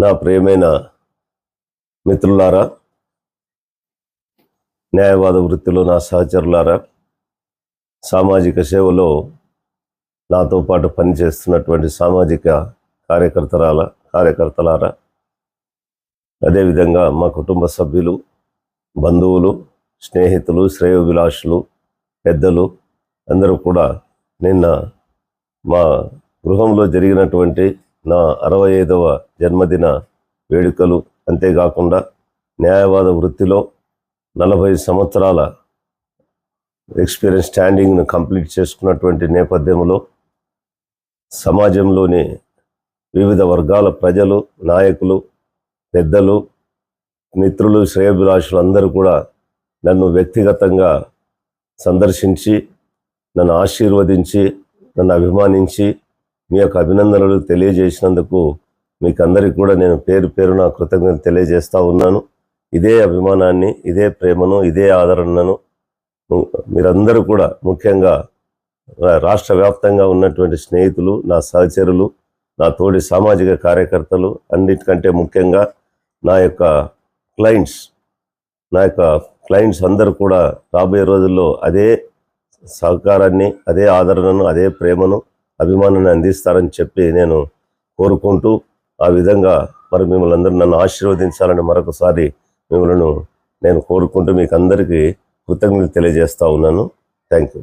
నా ప్రియమైన మిత్రులారా న్యాయవాద వృత్తిలో నా సహచరులారా సామాజిక సేవలో నాతో పాటు పనిచేస్తున్నటువంటి సామాజిక కార్యకర్తరాల కార్యకర్తలారా అదేవిధంగా మా కుటుంబ సభ్యులు బంధువులు స్నేహితులు శ్రేయోభిలాషులు పెద్దలు అందరూ కూడా నిన్న మా గృహంలో జరిగినటువంటి నా అరవై ఐదవ జన్మదిన వేడుకలు అంతేకాకుండా న్యాయవాద వృత్తిలో నలభై సంవత్సరాల ఎక్స్పీరియన్స్ స్టాండింగ్ను కంప్లీట్ చేసుకున్నటువంటి నేపథ్యంలో సమాజంలోని వివిధ వర్గాల ప్రజలు నాయకులు పెద్దలు మిత్రులు శ్రేయభిలాషులు అందరూ కూడా నన్ను వ్యక్తిగతంగా సందర్శించి నన్ను ఆశీర్వదించి నన్ను అభిమానించి మీ యొక్క అభినందనలు తెలియజేసినందుకు మీకు అందరికీ కూడా నేను పేరు పేరు నా కృతజ్ఞత తెలియజేస్తూ ఉన్నాను. ఇదే అభిమానాన్ని ఇదే ప్రేమను ఇదే ఆదరణను మీరందరూ కూడా ముఖ్యంగా రాష్ట్ర వ్యాప్తంగా ఉన్నటువంటి స్నేహితులు నా సహచరులు నా తోటి సామాజిక కార్యకర్తలు అన్నిటికంటే ముఖ్యంగా నా యొక్క క్లయింట్స్ నా యొక్క క్లయింట్స్ అందరూ కూడా రాబోయే రోజుల్లో అదే సహకారాన్ని అదే ఆదరణను అదే ప్రేమను అభిమానాన్ని అందిస్తారని చెప్పి నేను కోరుకుంటూ ఆ విధంగా మరి మిమ్మల్ని అందరూ నన్ను ఆశీర్వదించాలని మరొకసారి మిమ్మల్ని నేను కోరుకుంటూ మీకు అందరికీ కృతజ్ఞతలు తెలియజేస్తా ఉన్నాను. Thank you